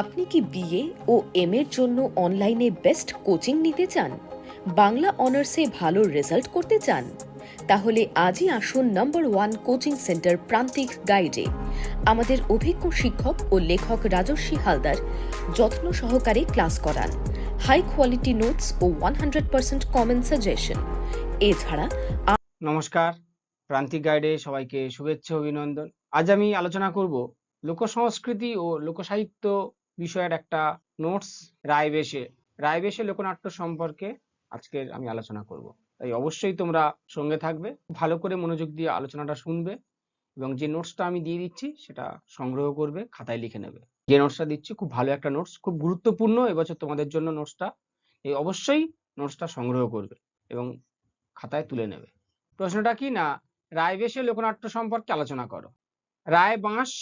আপনি কি বিএ ও এম এর জন্য অনলাইনে বেস্ট কোচিং নিতে চান? বাংলা অনার্সে ভালো রেজাল্ট করতে চান? তাহলে আজই আসুন নম্বর ওয়ান কোচিং সেন্টার প্রান্তিক গাইডে। আমাদের অভিজ্ঞ শিক্ষক ও লেখক রাজস্বী হালদার যত্ন সহকারে ক্লাস করান। হাই কোয়ালিটি নোটস ও one hundred percent common suggestion. এছাড়া নমস্কার। প্রান্তিক গাইডে সবাইকে শুভেচ্ছা অভিনন্দন। আজ আমি আলোচনা করব লোক সংস্কৃতি ও লোকসাহিত্য বিষয়ের একটা নোটস রায়বেশে রায়বেশে লোকনাট্য সম্পর্কে আজকের আমি আলোচনা করব। তাই অবশ্যই তোমরা সঙ্গে থাকবে, ভালো করে মনোযোগ দিয়ে আলোচনাটা শুনবে এবং যে নোটসটা আমি দিয়ে দিচ্ছি সেটা সংগ্রহ করবে, খাতায় লিখে নেবে। যে নোটসটা দিচ্ছি খুব ভালো একটা নোটস খুব গুরুত্বপূর্ণ, এবছর তোমাদের জন্য নোটসটা এই অবশ্যই নোটসটা সংগ্রহ করবে এবং খাতায় তুলে নেবে। প্রশ্নটা কি? না রায়বেশে লোকনাট্য সম্পর্কে আলোচনা করো। রায় বাঁশ,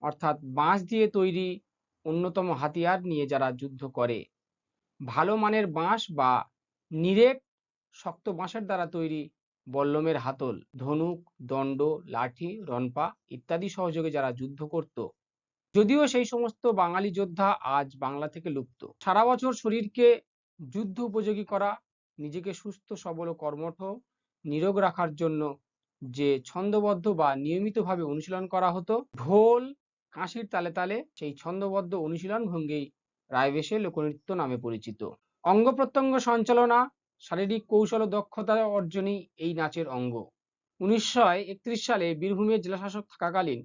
অর্থাৎ বাঁশ দিয়ে তৈরি অন্যতম হাতিয়ার নিয়ে যারা যুদ্ধ করে। ভালো মানের বাঁশ বা নিরেট শক্ত বাঁশের দ্বারা তৈরি বল্লমের হাতল, ধনুক, দণ্ড, লাঠি রনপা ইত্যাদি সহযোগে যারা যুদ্ধ করত। যদিও সেই সমস্ত বাঙালি যোদ্ধা আজ বাংলা থেকে লুপ্ত। সারা বছর শরীরকে যুদ্ধ উপযোগী করা, নিজেকে সুস্থ, সবল ও কর্মঠ নিরোগ রাখার জন্য যে ছন্দবদ্ধ বা নিয়মিতভাবে অনুশীলন করা হতো, ঢোল কাঁসির তালে তালে সেই ছন্দবদ্ধ অনুশীলন ভঙ্গেই রায়বেশে লোকনৃত্য নামে পরিচিত। অঙ্গ প্রত্যঙ্গ সঞ্চালনা, শারীরিক কৌশল ও দক্ষতা অর্জনই এই নাচের অঙ্গ। উনিশশো একত্রিশ সালে বীরভূমের জেলাশাসক থাকাকালীন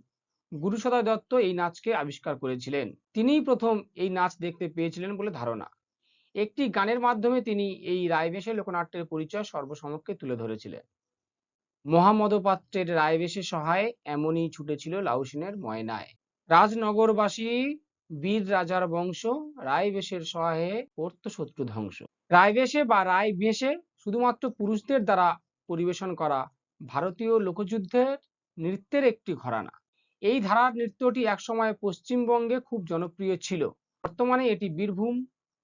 গুরুসদয় দত্ত এই নাচকে আবিষ্কার করেছিলেন। তিনিই প্রথম এই নাচ দেখতে পেয়েছিলেন বলে ধারণা। একটি গানের মাধ্যমে তিনি এই রায়বেশে লোকনাট্যের পরিচয় সর্বসমক্ষে তুলে ধরেছিলেন। মহামদপাত্রের রায়বেশে সহায় এমনই ছুটেছিল লাউসিনের ময়নায়। রাজনগরবাসী, বীর রাজার বংশ, রায়বেশের সহায়ে করত শত্রু ধ্বংস। রায়বেশে বা রায় বেশে শুধুমাত্র পুরুষদের দ্বারা পরিবেশন করা ভারতীয় লোকযুদ্ধের নৃত্যের একটি ঘরানা। এই ধারার নৃত্যটি একসময় পশ্চিমবঙ্গে খুব জনপ্রিয় ছিল। বর্তমানে এটি বীরভূম,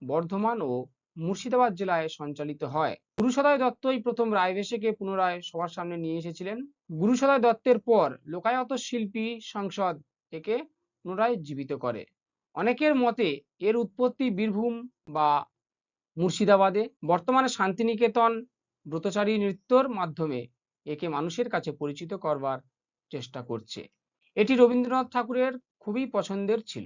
বর্ধমান ও মুর্শিদাবাদ জেলায় সঞ্চালিত হয়। গুরুসদয় দত্তই প্রথম রায়বেশেকে পুনরায় সবার সামনে নিয়ে এসেছিলেন। গুরুসদয় দত্তের পর লোকায়ত শিল্পী সংসদ একে পুনরায় জীবিত করে। অনেকের মতে এর উৎপত্তি বীরভূম বা মুর্শিদাবাদে। বর্তমানে শান্তিনিকেতন ব্রতচারী নৃত্যর মাধ্যমে একে মানুষের কাছে পরিচিত করবার চেষ্টা করছে। এটি রবীন্দ্রনাথ ঠাকুরের খুবই পছন্দের ছিল।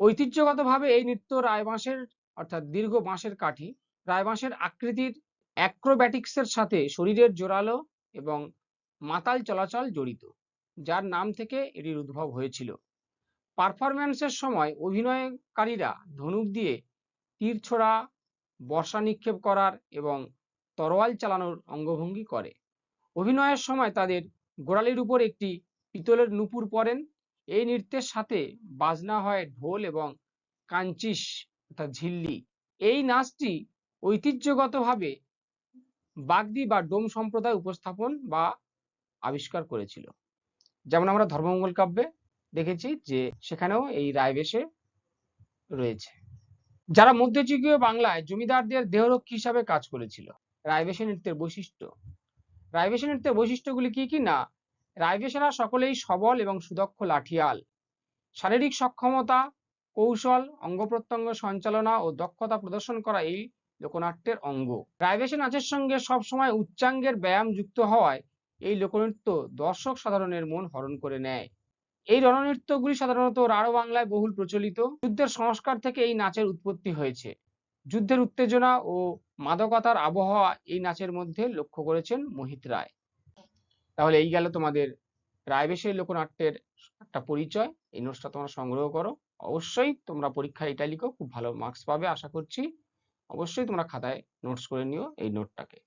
ঐতিহ্যগতভাবে এই নৃত্য রায়বাঁশের অর্থাৎ দীর্ঘ বাঁশের কাঠি রায়বাঁশের আকৃতির অ্যাক্রোব্যাটিক্সের সাথে শরীরের জোরালো এবং মাতাল চলাচল জড়িত, যার নাম থেকে এটির উদ্ভব হয়েছিল। পারফরম্যান্সের সময় অভিনয়কারীরা ধনুক দিয়ে তীর ছোড়া, বর্ষা নিক্ষেপ করার এবং তরোয়াল চালানোর অঙ্গভঙ্গি করে। অভিনয়ের সময় তাদের গোড়ালির উপর একটি পিতলের নুপুর পরেন। এই নৃত্যের সাথে বাজনা হয় ঢোল এবং কাঞ্চিস অর্থাৎ ঝিল্লি। এই নাচটি ঐতিহ্যগতভাবে বাগদি বা ডোম সম্প্রদায় উপস্থাপন বা আবিষ্কার করেছিল। যেমন আমরা ধর্মমঙ্গল কাব্যে দেখেছি যে সেখানেও এই রায়বেশে রয়েছে। যারা মধ্যযুগীয় বাংলায় জমিদারদের দেহরক্ষী হিসাবে কাজ করেছিল রায়বেশে নৃত্যের বৈশিষ্ট্য। রায়বেশে নৃত্যের বৈশিষ্ট্যগুলি কি কি না? রায়বেশেরা সকলেই সবল এবং সুদক্ষ লাঠিয়াল। শারীরিক সক্ষমতা, কৌশল, অঙ্গ প্রত্যঙ্গ সঞ্চালনা ও দক্ষতা প্রদর্শন করা এই লোকনাট্যের অঙ্গ। রায়বেশে নাচের সঙ্গে সবসময় উচ্চাঙ্গের ব্যায়াম যুক্ত হওয়ায় এই লোকনৃত্য দর্শক সাধারণের মন হরণ করে নেয়। এই রণনৃত্যগুলি সাধারণত রাঢ় বাংলায় বহুল প্রচলিত। যুদ্ধের সংস্কার থেকে এই নাচের উৎপত্তি হয়েছে। যুদ্ধের উত্তেজনা ও মাদকতার আবহাওয়া এই নাচের মধ্যে লক্ষ্য করেছেন মোহিত রায়। তাহলে এই গেল তোমাদের রায়বেশের লোকনাট্যের একটা পরিচয়। এই নোটসটা তোমরা সংগ্রহ করো। অবশ্যই তোমরা পরীক্ষায় এটা লিখো, খুব ভালো মার্কস পাবে আশা করছি। অবশ্যই তোমরা খাতায় নোটস করে নিও এই নোটটাকে